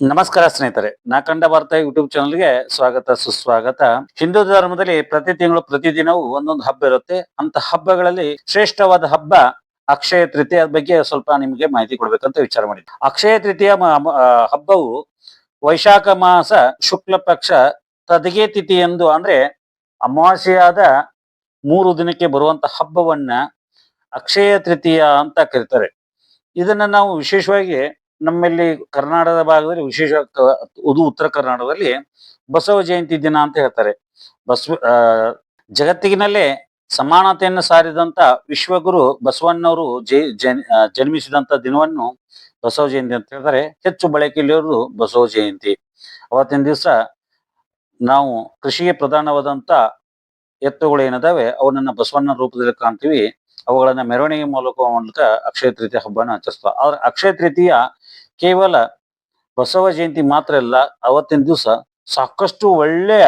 ನಮಸ್ಕಾರ ಸ್ನೇಹಿತರೆ, ನಾ ಕಂಡ ಭಾರತ ಯೂಟ್ಯೂಬ್ ಚಾನಲ್ಗೆ ಸ್ವಾಗತ, ಸುಸ್ವಾಗತ. ಹಿಂದೂ ಧರ್ಮದಲ್ಲಿ ಪ್ರತಿ ತಿಂಗಳು ಪ್ರತಿದಿನವೂ ಒಂದೊಂದು ಹಬ್ಬ ಇರುತ್ತೆ. ಅಂತ ಹಬ್ಬಗಳಲ್ಲಿ ಶ್ರೇಷ್ಠವಾದ ಹಬ್ಬ ಅಕ್ಷಯ ತೃತೀಯ ಬಗ್ಗೆ ಸ್ವಲ್ಪ ನಿಮಗೆ ಮಾಹಿತಿ ಕೊಡ್ಬೇಕಂತ ವಿಚಾರ ಮಾಡಿ ಅಕ್ಷಯ ತೃತೀಯ ಹಬ್ಬವು ವೈಶಾಖ ಮಾಸ ಶುಕ್ಲ ಪಕ್ಷ ತದಿಗೆ ತಿಥಿ ಎಂದು ಅಂದ್ರೆ ಅಮಾವಾಸ್ಯೆಯಾದ ಮೂರು ದಿನಕ್ಕೆ ಬರುವಂತ ಹಬ್ಬವನ್ನ ಅಕ್ಷಯ ತೃತೀಯ ಅಂತ ಕರೀತಾರೆ. ಇದನ್ನ ನಾವು ವಿಶೇಷವಾಗಿ ನಮ್ಮಲ್ಲಿ ಕರ್ನಾಟಕದ ಭಾಗದಲ್ಲಿ ವಿಶೇಷ ಉದು ಉತ್ತರ ಕರ್ನಾಟಕದಲ್ಲಿ ಬಸವ ಜಯಂತಿ ದಿನ ಅಂತ ಹೇಳ್ತಾರೆ. ಬಸವ ಜಗತ್ತಿಗಿನಲ್ಲೇ ಸಮಾನತೆಯನ್ನು ಸಾರಿದಂತ ವಿಶ್ವಗುರು ಬಸವಣ್ಣವರು ಜೈ ಜನ್ಮಿಸಿದಂತ ದಿನವನ್ನು ಬಸವ ಜಯಂತಿ ಅಂತ ಹೇಳ್ತಾರೆ. ಹೆಚ್ಚು ಬಳಕೆಯಲ್ಲಿರೋದು ಬಸವ ಜಯಂತಿ. ಅವತ್ತಿನ ದಿವಸ ನಾವು ಕೃಷಿಗೆ ಪ್ರಧಾನವಾದಂತ ಎತ್ತುಗಳು ಏನಿದಾವೆ ಅವನನ್ನ ಬಸವಣ್ಣ ರೂಪದಲ್ಲಿ ಕಾಣ್ತೀವಿ. ಅವುಗಳನ್ನ ಮೆರವಣಿಗೆ ಮೂಲಕ ಮೂಲಕ ಅಕ್ಷಯ ತೃತೀಯ ಹಬ್ಬನ ಆಚರಿಸ್ತಾರೆ. ಆದ್ರೆ ಅಕ್ಷಯ ತೃತೀಯ ಕೇವಲ ಬಸವ ಜಯಂತಿ ಮಾತ್ರ ಅಲ್ಲ, ಅವತ್ತಿನ ದಿವಸ ಸಾಕಷ್ಟು ಒಳ್ಳೆಯ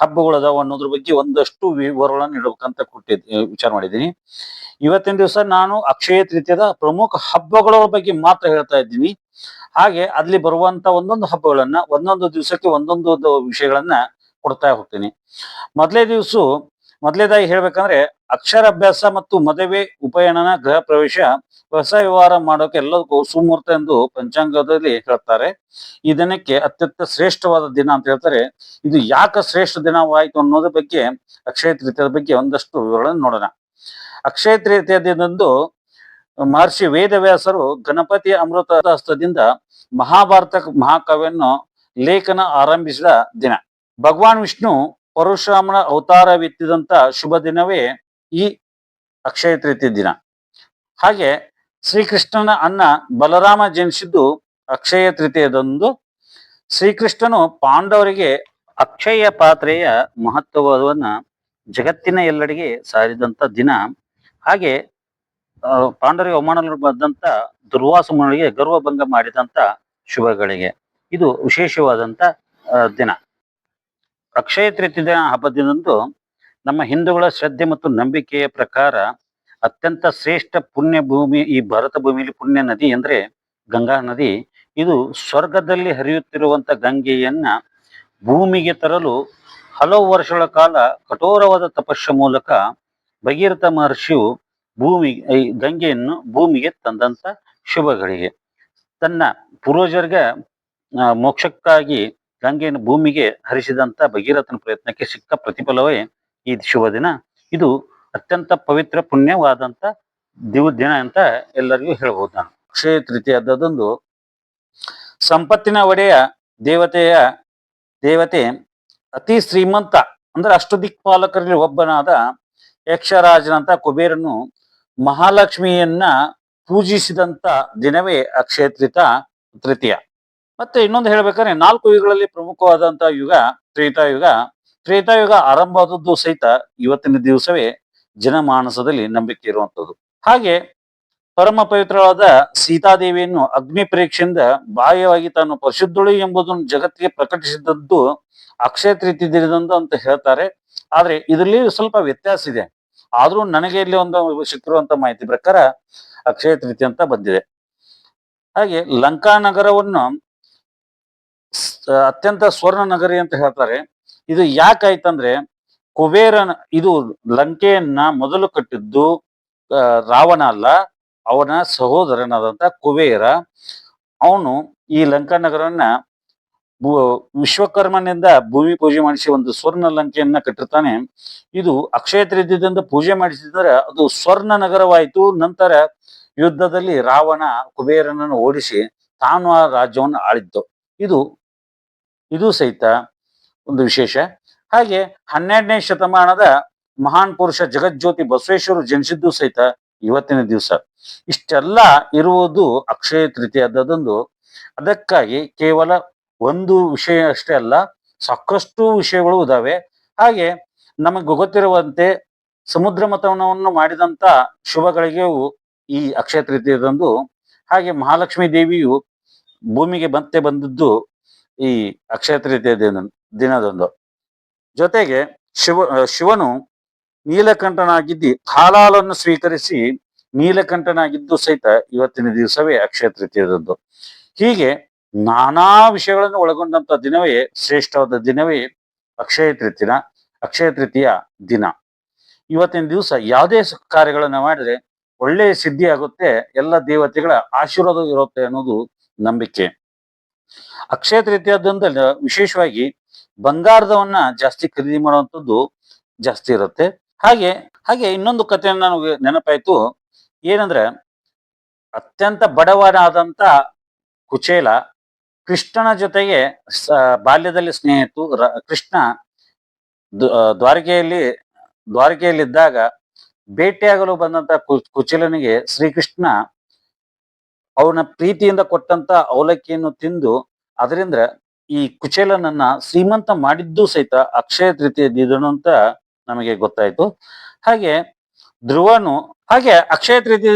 ಹಬ್ಬಗಳು ಅದಾವ ಅನ್ನೋದ್ರ ಬಗ್ಗೆ ಒಂದಷ್ಟು ವಿವರಗಳನ್ನು ನೀಡಬೇಕಂತ ಕೊಟ್ಟಿದ್ ವಿಚಾರ ಮಾಡಿದ್ದೀನಿ. ಇವತ್ತಿನ ದಿವಸ ನಾನು ಅಕ್ಷಯ ತೃತೀಯದ ಪ್ರಮುಖ ಹಬ್ಬಗಳ ಬಗ್ಗೆ ಮಾತ್ರ ಹೇಳ್ತಾ ಇದ್ದೀನಿ. ಹಾಗೆ ಅಲ್ಲಿ ಬರುವಂತ ಒಂದೊಂದು ಹಬ್ಬಗಳನ್ನ ಒಂದೊಂದು ದಿವಸಕ್ಕೆ ಒಂದೊಂದು ವಿಷಯಗಳನ್ನ ಕೊಡ್ತಾ ಹೋಗ್ತೀನಿ. ಮೊದಲೇ ದಿವಸ ಮೊದಲೇದಾಗಿ ಹೇಳ್ಬೇಕಂದ್ರೆ ಅಕ್ಷರಾಭ್ಯಾಸ ಮತ್ತು ಮದುವೆ ಉಪಯಣನ ಗೃಹ ಪ್ರವೇಶ, ಹೊಸ ವ್ಯವಹಾರ ಮಾಡೋಕೆ ಎಲ್ಲದಕ್ಕೂ ಸುಮೂರ್ತ ಎಂದು ಪಂಚಾಂಗದಲ್ಲಿ ಹೇಳ್ತಾರೆ. ಈ ದಿನಕ್ಕೆ ಅತ್ಯಂತ ಶ್ರೇಷ್ಠವಾದ ದಿನ ಅಂತ ಹೇಳ್ತಾರೆ. ಇದು ಯಾಕೆ ಶ್ರೇಷ್ಠ ದಿನವಾಯಿತು ಅನ್ನೋದ್ರ ಬಗ್ಗೆ, ಅಕ್ಷಯ ತೃತೀಯದ ಬಗ್ಗೆ ಒಂದಷ್ಟು ವಿವರಗಳನ್ನು ನೋಡೋಣ. ಅಕ್ಷಯ ತೃತೀಯ ದಿನದಂದು ಮಹರ್ಷಿ ವೇದವ್ಯಾಸರು ಗಣಪತಿ ಅಮೃತ ಹಸ್ತದಿಂದ ಮಹಾಭಾರತ ಮಹಾಕಾವ್ಯನ್ನು ಲೇಖನ ಆರಂಭಿಸಿದ ದಿನ. ಭಗವಾನ್ ವಿಷ್ಣು ಪರಶುರಾಮನ ಅವತಾರವೆತ್ತಿದಂತ ಶುಭ ದಿನವೇ ಈ ಅಕ್ಷಯ ತೃತೀಯ ದಿನ. ಹಾಗೆ ಶ್ರೀಕೃಷ್ಣನ ಅನ್ನ ಬಲರಾಮ ಜನಿಸಿದ್ದು ಅಕ್ಷಯ ತೃತೀಯದಂದು. ಶ್ರೀಕೃಷ್ಣನು ಪಾಂಡವರಿಗೆ ಅಕ್ಷಯ ಪಾತ್ರೆಯ ಮಹತ್ವವನ್ನ ಜಗತ್ತಿನ ಎಲ್ಲೆಡೆಗೆ ಸಾರಿದಂತ ದಿನ. ಹಾಗೆ ಪಾಂಡವರಿಗೆ ಅವಮಾನ ಬಂದಂತ, ದುರ್ವಾಸ ಮುನಿಗೆ ಗರ್ವಭಂಗ ಮಾಡಿದಂತ ಶುಭಗಳಿಗೆ. ಇದು ವಿಶೇಷವಾದಂತ ದಿನ. ಅಕ್ಷಯ ತೃತೀಯ ದಿನ ಹಬ್ಬದಿನಂದು ನಮ್ಮ ಹಿಂದೂಗಳ ಶ್ರದ್ಧೆ ಮತ್ತು ನಂಬಿಕೆಯ ಪ್ರಕಾರ ಅತ್ಯಂತ ಶ್ರೇಷ್ಠ ಪುಣ್ಯ ಭೂಮಿ ಈ ಭಾರತ ಭೂಮಿಯಲ್ಲಿ ಪುಣ್ಯ ನದಿ ಅಂದ್ರೆ ಗಂಗಾ ನದಿ. ಇದು ಸ್ವರ್ಗದಲ್ಲಿ ಹರಿಯುತ್ತಿರುವಂತ ಗಂಗೆಯನ್ನ ಭೂಮಿಗೆ ತರಲು ಹಲವು ವರ್ಷಗಳ ಕಾಲ ಕಠೋರವಾದ ತಪಸ್ಸು ಮೂಲಕ ಭಗೀರಥ ಮಹರ್ಷಿಯು ಭೂಮಿ, ಈ ಗಂಗೆಯನ್ನು ಭೂಮಿಗೆ ತಂದಂತ ಶುಭಗಳಿಗೆ. ತನ್ನ ಪೂರ್ವಜರಿಗೆ ಮೋಕ್ಷಕ್ಕಾಗಿ ಗಂಗೆಯನ್ನು ಭೂಮಿಗೆ ಹರಿಸಿದಂತ ಭಗೀರಥನ ಪ್ರಯತ್ನಕ್ಕೆ ಸಿಕ್ಕ ಪ್ರತಿಫಲವೇ ಈ ಶುಭ ದಿನ. ಇದು ಅತ್ಯಂತ ಪವಿತ್ರ ಪುಣ್ಯವಾದಂತ ದಿವ ದಿನ ಅಂತ ಎಲ್ಲರಿಗೂ ಹೇಳಬಹುದು ನಾನು. ಅಕ್ಷಯ ತೃತೀಯದಂದು ಸಂಪತ್ತಿನ ಒಡೆಯ ದೇವತೆಯ ದೇವತೆ ಅತಿ ಶ್ರೀಮಂತ ಅಂದ್ರೆ ಅಷ್ಟು ದಿಕ್ಪಾಲಕರಲ್ಲಿ ಒಬ್ಬನಾದ ಯಕ್ಷರಾಜನಂತ ಕುಬೇರನು ಮಹಾಲಕ್ಷ್ಮಿಯನ್ನ ಪೂಜಿಸಿದಂತ ದಿನವೇ ಅಕ್ಷಯತೃತ ತೃತೀಯ. ಮತ್ತೆ ಇನ್ನೊಂದು ಹೇಳ್ಬೇಕಾದ್ರೆ ನಾಲ್ಕು ಯುಗಗಳಲ್ಲಿ ಪ್ರಮುಖವಾದಂತ ಯುಗ ತ್ರೇತಾಯುಗ ತ್ರೇತಾಯುಗ ಆರಂಭವಾದದ್ದು ಸಹಿತ ಇವತ್ತಿನ ದಿವಸವೇ ಜನಮಾನಸದಲ್ಲಿ ನಂಬಿಕೆ ಇರುವಂತದ್ದು ಹಾಗೆ ಪರಮ ಪವಿತ್ರವಾದ ಸೀತಾದೇವಿಯನ್ನು ಅಗ್ನಿ ಪರೀಕ್ಷೆಯಿಂದ ಬಾಹ್ಯವಾಗಿ ತಾನು ಪರಿಶುದ್ಧಳು ಎಂಬುದನ್ನು ಜಗತ್ತಿಗೆ ಪ್ರಕಟಿಸಿದದ್ದು ಅಕ್ಷಯ ತೃತೀಯ ದಿನದಂದು ಅಂತ ಹೇಳ್ತಾರೆ. ಆದ್ರೆ ಇದರಲ್ಲಿ ಸ್ವಲ್ಪ ವ್ಯತ್ಯಾಸ ಇದೆ. ಆದ್ರೂ ನನಗೆ ಇಲ್ಲಿ ಒಂದು ಸಿಕ್ಕಿರುವಂತ ಮಾಹಿತಿ ಪ್ರಕಾರ ಅಕ್ಷಯ ತೃತೀಯ ಅಂತ ಬಂದಿದೆ. ಹಾಗೆ ಲಂಕಾ ನಗರವನ್ನು ಅತ್ಯಂತ ಸ್ವರ್ಣ ನಗರಿ ಅಂತ ಹೇಳ್ತಾರೆ. ಇದು ಯಾಕಾಯ್ತಂದ್ರೆ ಕುಬೇರನ, ಇದು ಲಂಕೆಯನ್ನ ಮೊದಲು ಕಟ್ಟಿದ್ದು ರಾವಣ ಅಲ್ಲ, ಅವನ ಸಹೋದರನಾದಂತ ಕುಬೇರ. ಅವನು ಈ ಲಂಕಾ ನಗರವನ್ನ ವಿಶ್ವಕರ್ಮನಿಂದ ಭೂಮಿ ಪೂಜೆ ಮಾಡಿಸಿ ಒಂದು ಸ್ವರ್ಣ ಲಂಕೆಯನ್ನ ಕಟ್ಟಿರ್ತಾನೆ. ಇದು ಅಕ್ಷಯ ಪೂಜೆ ಮಾಡಿಸಿದ್ರೆ ಅದು ಸ್ವರ್ಣ ನಗರವಾಯಿತು. ನಂತರ ಯುದ್ಧದಲ್ಲಿ ರಾವಣ ಕುಬೇರನನ್ನು ಓಡಿಸಿ ತಾನು ಆ ರಾಜ್ಯವನ್ನು ಆಳಿದ್ದು. ಇದು ಇದು ಸಹಿತ ಒಂದು ವಿಶೇಷ. ಹಾಗೆ ಹನ್ನೆರಡನೇ ಶತಮಾನದ ಮಹಾನ್ ಪುರುಷ ಜಗಜ್ಯೋತಿ ಬಸವೇಶ್ವರು ಜನಿಸಿದ್ದು ಸಹಿತ ಇವತ್ತಿನ ದಿವಸ. ಇಷ್ಟೆಲ್ಲ ಇರುವುದು ಅಕ್ಷಯ ತೃತೀಯದಂದು ಅದಕ್ಕಾಗಿ ಕೇವಲ ಒಂದು ವಿಷಯ ಅಷ್ಟೇ ಅಲ್ಲ, ಸಾಕಷ್ಟು ವಿಷಯಗಳು ಇದಾವೆ. ಹಾಗೆ ನಮಗೆ ಗೊತ್ತಿರುವಂತೆ ಸಮುದ್ರ ಮತನವನ್ನು ಮಾಡಿದಂತ ಶುಭಗಳಿಗೆ ಈ ಅಕ್ಷಯ ತೃತೀಯದಂದು. ಹಾಗೆ ಮಹಾಲಕ್ಷ್ಮಿ ದೇವಿಯು ಭೂಮಿಗೆ ಮತ್ತೆ ಬಂದದ್ದು ಈ ಅಕ್ಷಯ ತೃತೀಯ ದಿನ, ದಿನದಂದು. ಜೊತೆಗೆ ಶಿವ ಶಿವನು ನೀಲಕಂಠನಾಗಿದ್ದಿ ಹಾಲಾಲನ್ನು ಸ್ವೀಕರಿಸಿ ನೀಲಕಂಠನಾಗಿದ್ದು ಸಹಿತ ಇವತ್ತಿನ ದಿವಸವೇ ಅಕ್ಷಯ ತೃತೀಯದಂದು. ಹೀಗೆ ನಾನಾ ವಿಷಯಗಳನ್ನು ಒಳಗೊಂಡಂತ ದಿನವೇ, ಶ್ರೇಷ್ಠವಾದ ದಿನವೇ ಅಕ್ಷಯ ತೃತೀಯ ಅಕ್ಷಯ ತೃತೀಯ ದಿನ. ಇವತ್ತಿನ ದಿವಸ ಯಾವುದೇ ಕಾರ್ಯಗಳನ್ನು ಮಾಡಿದ್ರೆ ಒಳ್ಳೆಯ ಸಿದ್ಧಿ ಆಗುತ್ತೆ ಎಲ್ಲ ದೇವತೆಗಳ ಆಶೀರ್ವಾದ ಇರುತ್ತೆ ಅನ್ನೋದು ನಂಬಿಕೆ. ಅಕ್ಷಯ ತೃತೀಯದಂದಲ್ಲಿ ವಿಶೇಷವಾಗಿ ಬಂಗಾರದವನ್ನ ಜಾಸ್ತಿ ಖರೀದಿ ಮಾಡುವಂಥದ್ದು ಜಾಸ್ತಿ ಇರುತ್ತೆ. ಹಾಗೆ ಹಾಗೆ ಇನ್ನೊಂದು ಕಥೆ ನನಗೆ ನೆನಪಾಯ್ತು. ಏನಂದ್ರೆ, ಅತ್ಯಂತ ಬಡವನಾದಂತ ಕುಚೇಲ ಕೃಷ್ಣನ ಜೊತೆಗೆ ಬಾಲ್ಯದಲ್ಲಿ ಸ್ನೇಹಿತು ಕೃಷ್ಣ ದ್ವ- ದ್ವಾರಕೆಯಲ್ಲಿ, ದ್ವಾರಕೆಯಲ್ಲಿದ್ದಾಗ ಭೇಟಿಯಾಗಲು ಬಂದಂತ ಕುಚೇಲನಿಗೆ ಶ್ರೀಕೃಷ್ಣ ಅವನ ಪ್ರೀತಿಯಿಂದ ಕೊಟ್ಟಂತ ಅವಲಕ್ಕಿಯನ್ನು ತಿಂದು ಅದರಿಂದ ಈ ಕುಚೇಲನನ್ನ ಶ್ರೀಮಂತ ಮಾಡಿದ್ದು ಸಹಿತ ಅಕ್ಷಯ ತೃತೀಯ ದಿನ ಅಂತ ನಮಗೆ ಗೊತ್ತಾಯ್ತು. ಹಾಗೆ ಧ್ರುವನು, ಹಾಗೆ ಅಕ್ಷಯ ತೃತೀಯ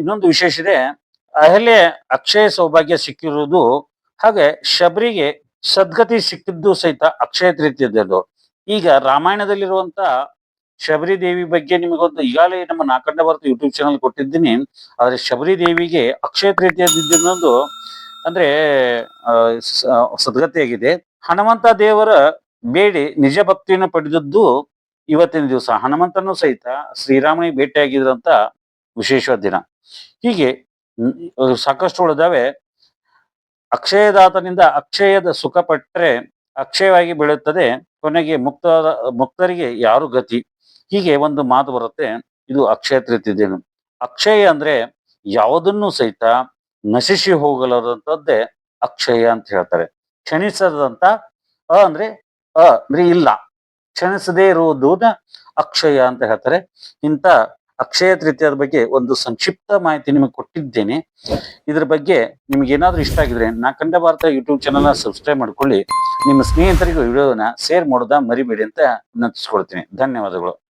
ಇನ್ನೊಂದು ವಿಶೇಷ ಇದೆ. ಅಹಲ್ಯ ಅಕ್ಷಯ ಸೌಭಾಗ್ಯ ಸಿಕ್ಕಿರುವುದು ಹಾಗೆ ಶಬರಿಗೆ ಸದ್ಗತಿ ಸಿಕ್ಕಿದ್ದು ಸಹಿತ ಅಕ್ಷಯ ತೃತೀಯದ್ದು ಈಗ ರಾಮಾಯಣದಲ್ಲಿರುವಂತ ಶಬರಿ ದೇವಿ ಬಗ್ಗೆ ನಿಮಗೊಂದು ಈಗಾಗಲೇ ನಮ್ಮ ನಾಕಂಡ ಭಾರತ ಯೂಟ್ಯೂಬ್ ಚಾನಲ್ ಕೊಟ್ಟಿದ್ದೀನಿ. ಆದರೆ ಶಬರಿ ದೇವಿಗೆ ಅಕ್ಷಯ ತೃತೀಯ ದಿನದಂದು ಅಂದ್ರೆ ಸದ್ಗತಿಯಾಗಿದೆ. ಹನುಮಂತ ದೇವರ ಬೇಡಿ, ನಿಜ ಭಕ್ತಿಯನ್ನು ಪಡೆದದ್ದು ಇವತ್ತಿನ ದಿವಸ. ಹನುಮಂತನೂ ಸಹಿತ ಶ್ರೀರಾಮನಿಗೆ ಭೇಟಿಯಾಗಿದ್ರಂತ ವಿಶೇಷ ದಿನ. ಹೀಗೆ ಸಾಕಷ್ಟು ಉಳಿದಾವೆ. ಅಕ್ಷಯದಾತನಿಂದ ಅಕ್ಷಯದ ಸುಖ ಪಟ್ಟರೆ ಅಕ್ಷಯವಾಗಿ ಬೆಳೆಯುತ್ತದೆ. ಕೊನೆಗೆ ಮುಕ್ತ, ಮುಕ್ತರಿಗೆ ಯಾರು ಗತಿ? ಹೀಗೆ ಒಂದು ಮಾತು ಬರುತ್ತೆ. ಇದು ಅಕ್ಷಯ ತೃತೀಯ ಅಕ್ಷಯ ಅಂದ್ರೆ ಯಾವುದನ್ನು ಸಹಿತ ನಶಿಸಿ ಹೋಗಲಾರದಂತದ್ದೇ ಅಕ್ಷಯ ಅಂತ ಹೇಳ್ತಾರೆ. ಕ್ಷಣಿಸದಂತ ಅ ಅಂದ್ರೆ ಅ ಅಂದ್ರೆ ಇಲ್ಲ. ಕ್ಷಣಿಸದೇ ಇರುವುದನ್ನ ಅಕ್ಷಯ ಅಂತ ಹೇಳ್ತಾರೆ. ಇಂಥ ಅಕ್ಷಯ ತೃತೀಯದ ಬಗ್ಗೆ ಒಂದು ಸಂಕ್ಷಿಪ್ತ ಮಾಹಿತಿ ನಿಮಗೆ ಕೊಟ್ಟಿದ್ದೇನೆ. ಇದ್ರ ಬಗ್ಗೆ ನಿಮ್ಗೆ ಏನಾದ್ರೂ ಇಷ್ಟ ಆಗಿದ್ರೆ ನಾ ಕಂಡ ಭಾರತ ಯೂಟ್ಯೂಬ್ ಚಾನಲ್ ಸಬ್ಸ್ಕ್ರೈಬ್ ಮಾಡ್ಕೊಳ್ಳಿ. ನಿಮ್ಮ ಸ್ನೇಹಿತರಿಗೂ ವಿಡಿಯೋನ ಶೇರ್ ಮಾಡೋದ ಮರಿಬೇಡಿ ಅಂತ ವಿನಂತಿಸ್ಕೊಳ್ತೀನಿ. ಧನ್ಯವಾದಗಳು.